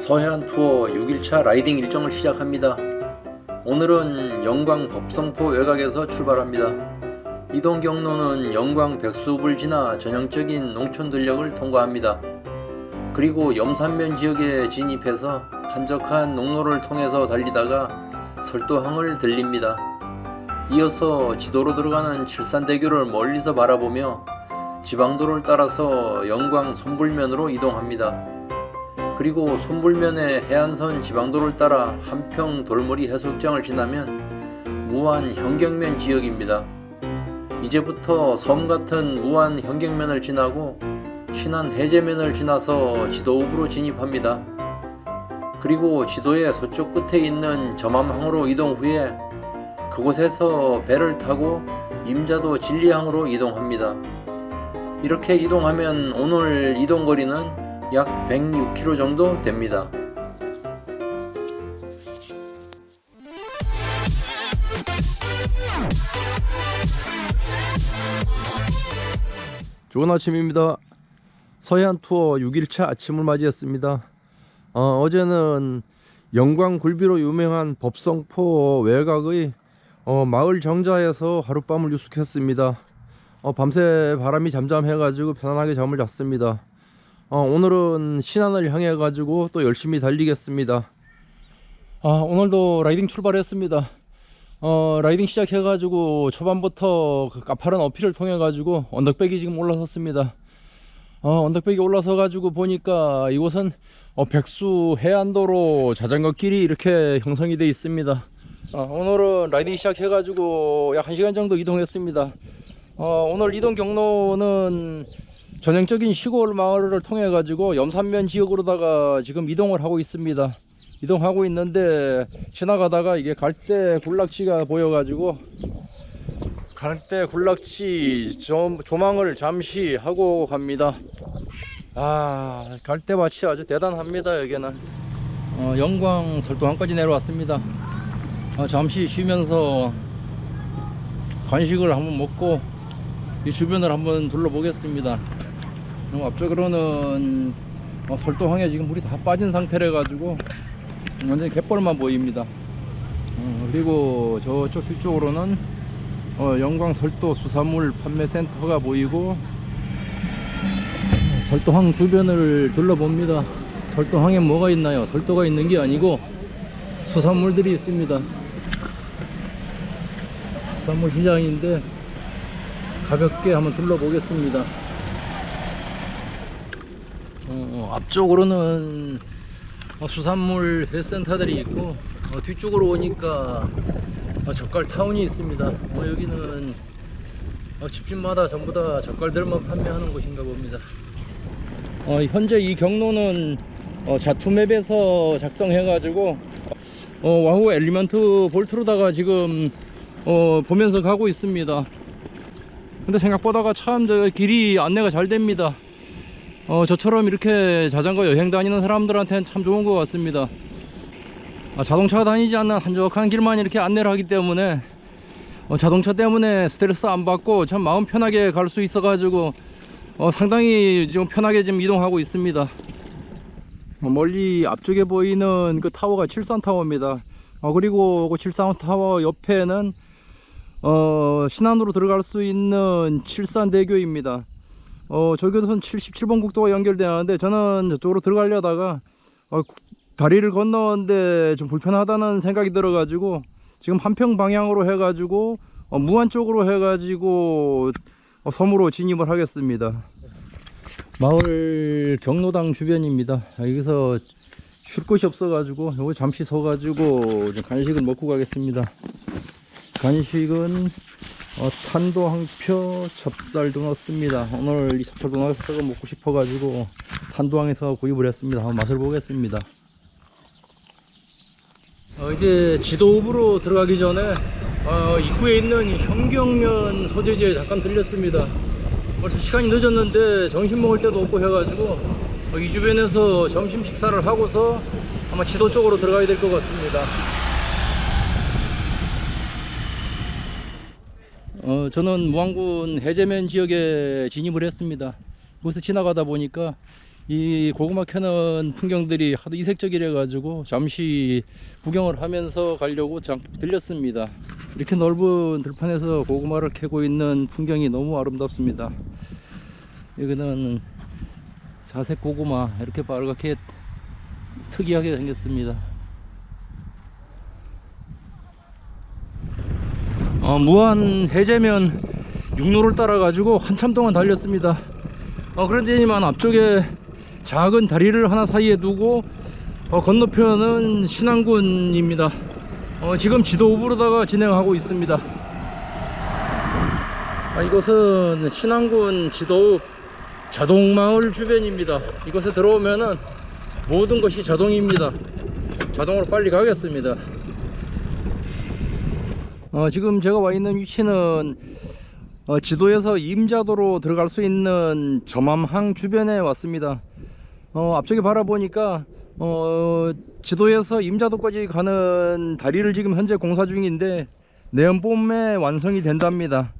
서해안 투어 6일차 라이딩 일정을 시작합니다. 오늘은 영광 법성포 외곽에서 출발합니다. 이동 경로는 영광 백수읍을 지나 전형적인 농촌 들녘을 통과합니다. 그리고 염산면 지역에 진입해서 한적한 농로를 통해서 달리다가 설도항을 들립니다. 이어서 지도로 들어가는 칠산대교를 멀리서 바라보며 지방도를 따라서 영광 손불면으로 이동합니다. 그리고 손불면의 해안선 지방도를 따라 한평 돌머리 해수욕장을 지나면 무안 현경면 지역입니다. 이제부터 섬 같은 무안 현경면을 지나고 신안 해제면을 지나서 지도읍으로 진입합니다. 그리고 지도의 서쪽 끝에 있는 점암항으로 이동 후에 그곳에서 배를 타고 임자도 진리항으로 이동합니다. 이렇게 이동하면 오늘 이동 거리는 약 106km 정도 됩니다. 좋은 아침입니다. 서해안 투어 6일차 아침을 맞이했습니다. 어, 어제는 영광 굴비로 유명한 법성포 외곽의 어, 마을 정자에서 하룻밤을 유숙했습니다. 어, 밤새 바람이 잠잠해가지고 편안하게 잠을 잤습니다. 어, 오늘은 신안을 향해 가지고 또 열심히 달리겠습니다. 아, 오늘도 라이딩 출발했습니다. 어, 라이딩 시작해 가지고 초반부터 그 가파른 어필을 통해 가지고 언덕백이 지금 올라섰습니다. 어, 언덕백이 올라서 가지고 보니까 이곳은 어, 백수 해안도로 자전거 길이 이렇게 형성이 되어 있습니다. 아, 오늘은 라이딩 시작해 가지고 약 1시간 정도 이동했습니다. 어, 오늘 이동 경로는 전형적인 시골 마을을 통해 가지고 염산면 지역으로다가 지금 이동을 하고 있습니다. 이동하고 있는데 지나가다가 이게 갈대 군락지가 보여 가지고 갈대 군락지 좀 조망을 잠시 하고 갑니다. 아 갈대밭이 아주 대단합니다 여기는 어, 영광 설도항까지 내려왔습니다. 어, 잠시 쉬면서 간식을 한번 먹고 이 주변을 한번 둘러보겠습니다. 어, 앞쪽으로는 어, 설도항에 지금 물이 다 빠진 상태래 가지고 완전히 갯벌만 보입니다. 어, 그리고 저쪽 뒤쪽으로는 어, 영광 설도 수산물 판매 센터가 보이고 설도항 주변을 둘러봅니다. 설도항에 뭐가 있나요? 설도가 있는 게 아니고 수산물들이 있습니다. 수산물 시장인데 가볍게 한번 둘러보겠습니다. 어, 앞쪽으로는 어, 수산물 회센터들이 있고 어, 뒤쪽으로 오니까 어, 젓갈 타운이 있습니다. 어, 여기는 어, 집집마다 전부 다 젓갈들만 판매하는 곳인가 봅니다. 어, 현재 이 경로는 어, 자투맵에서 작성해 가지고 어, 와후 엘리먼트 볼트로다가 지금 어, 보면서 가고 있습니다. 근데 생각보다가 참 저 길이 안내가 잘 됩니다. 어, 저처럼 이렇게 자전거 여행 다니는 사람들한테는 참 좋은 것 같습니다. 아, 자동차가 다니지 않는 한적한 길만 이렇게 안내를 하기 때문에 어, 자동차 때문에 스트레스 안 받고 참 마음 편하게 갈 수 있어 가지고 어, 상당히 지금 편하게 지금 이동하고 있습니다. 어, 멀리 앞쪽에 보이는 그 타워가 칠산타워입니다. 어, 그리고 그 칠산타워 옆에는 어, 신안으로 들어갈 수 있는 칠산대교입니다. 어, 저기서는 77번 국도가 연결되는데 저는 저쪽으로 들어가려다가 어, 다리를 건너는데 좀 불편하다는 생각이 들어가지고 지금 한평 방향으로 해가지고 어, 무안 쪽으로 해가지고 어, 섬으로 진입을 하겠습니다. 마을 경로당 주변입니다. 여기서 쉴 곳이 없어가지고 여기 잠시 서가지고 좀 간식을 먹고 가겠습니다. 간식은 어, 탄도 항표 찹쌀도 넣었습니다. 오늘 이 찹쌀도 넣어서 먹고 싶어 가지고 탄도항에서 구입을 했습니다. 한번 맛을 보겠습니다. 어, 이제 지도읍으로 들어가기 전에 어, 입구에 있는 이 현경면 소재지에 잠깐 들렸습니다. 벌써 시간이 늦었는데 점심 먹을 때도 없고 해가지고 어, 이 주변에서 점심 식사를 하고서 아마 지도 쪽으로 들어가야 될 것 같습니다. 어, 저는 무안군 해제면 지역에 진입을 했습니다. 이곳에 지나가다 보니까 이 고구마 캐는 풍경들이 하도 이색적이래 가지고 잠시 구경을 하면서 가려고 잠 들렸습니다. 이렇게 넓은 들판에서 고구마를 캐고 있는 풍경이 너무 아름답습니다. 여기는 자색 고구마 이렇게 빨갛게 특이하게 생겼습니다. 어, 무한 해제면 육로를 따라 가지고 한참 동안 달렸습니다. 어, 그런데니만 앞쪽에 작은 다리를 하나 사이에 두고 어, 건너편은 신안군입니다. 어, 지금 지도 오브로다가 진행하고 있습니다. 아, 이곳은 신안군 지도 자동마을 주변입니다. 이곳에 들어오면은 모든 것이 자동입니다. 자동으로 빨리 가겠습니다. 어, 지금 제가 와 있는 위치는 어, 지도에서 임자도로 들어갈 수 있는 점암항 주변에 왔습니다. 어, 앞쪽에 바라보니까 어, 지도에서 임자도까지 가는 다리를 지금 현재 공사 중인데 내년 봄에 완성이 된답니다.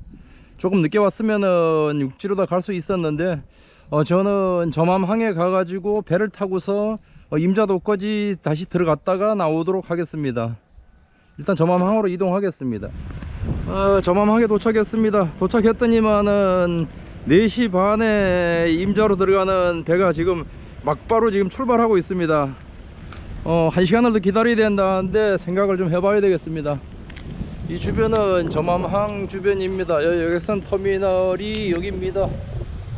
조금 늦게 왔으면은 육지로 다 갈 수 있었는데 어, 저는 점암항에 가가지고 배를 타고서 어, 임자도까지 다시 들어갔다가 나오도록 하겠습니다. 일단 점암항으로 이동하겠습니다. 어, 점암항에 도착했습니다. 도착했더니만은 4시 반에 임자로 들어가는 배가 지금 막바로 지금 출발하고 있습니다. 어, 한 시간을 더 기다려야 된다는데 생각을 좀 해봐야 되겠습니다. 이 주변은 점암항 주변입니다. 여- 여객선 터미널이 여기입니다.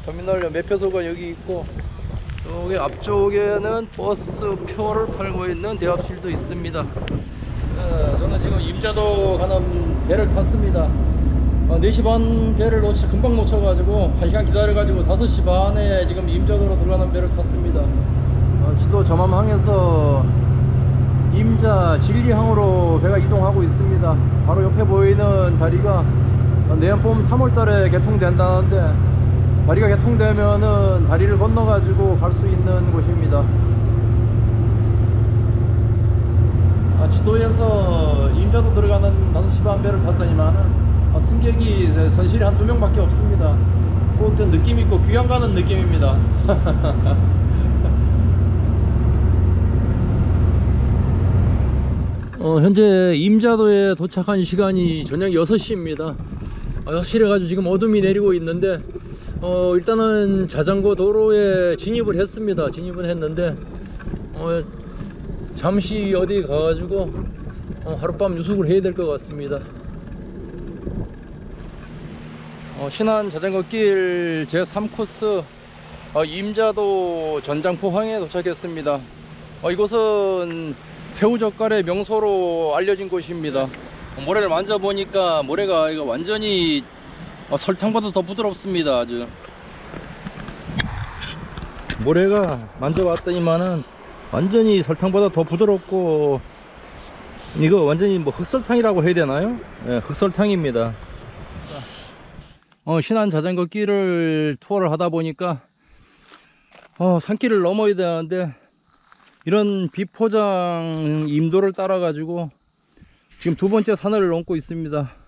터미널 매표소가 여기 있고 여기 앞쪽에는 버스 표를 팔고 있는 대합실도 있습니다. 어, 저는 지금 임자도 가는 배를 탔습니다. 어, 4시 반 배를 놓치, 금방 놓쳐가지고 1시간 기다려가지고 5시 반에 지금 임자도로 들어가는 배를 탔습니다. 어, 지도 점암항에서 임자 진리항으로 배가 이동하고 있습니다. 바로 옆에 보이는 다리가 어, 내년 봄 3월 달에 개통된다는데 다리가 개통되면은 다리를 건너가지고 갈 수 있는 곳입니다. 아, 지도에서 임자도 들어가는 5시 반 배를 탔더니만은 아, 승객이 선실이 한 두 명밖에 없습니다. 꼭 어떤 느낌 있고 귀향 가는 느낌입니다. 어, 현재 임자도에 도착한 시간이 저녁 6시입니다. 6시래 가지고 지금 어둠이 내리고 있는데 어, 일단은 자전거 도로에 진입을 했습니다. 진입은 했는데 어, 잠시 어디 가가지고 어, 하룻밤 유숙을 해야 될 것 같습니다. 어, 신안 자전거 길 제3코스 어, 임자도 전장포항에 도착했습니다. 어, 이곳은 새우젓갈의 명소로 알려진 곳입니다. 어, 모래를 만져보니까 모래가 이거 완전히 어, 설탕보다 더 부드럽습니다. 아주 모래가 만져봤더니만은 완전히 설탕보다 더 부드럽고 이거 완전히 뭐 흑설탕이라고 해야 되나요? 예, 흑설탕입니다. 어, 신안 자전거 길을 투어를 하다 보니까 어, 산길을 넘어야 되는데 이런 비포장 임도를 따라 가지고 지금 두 번째 산을 넘고 있습니다.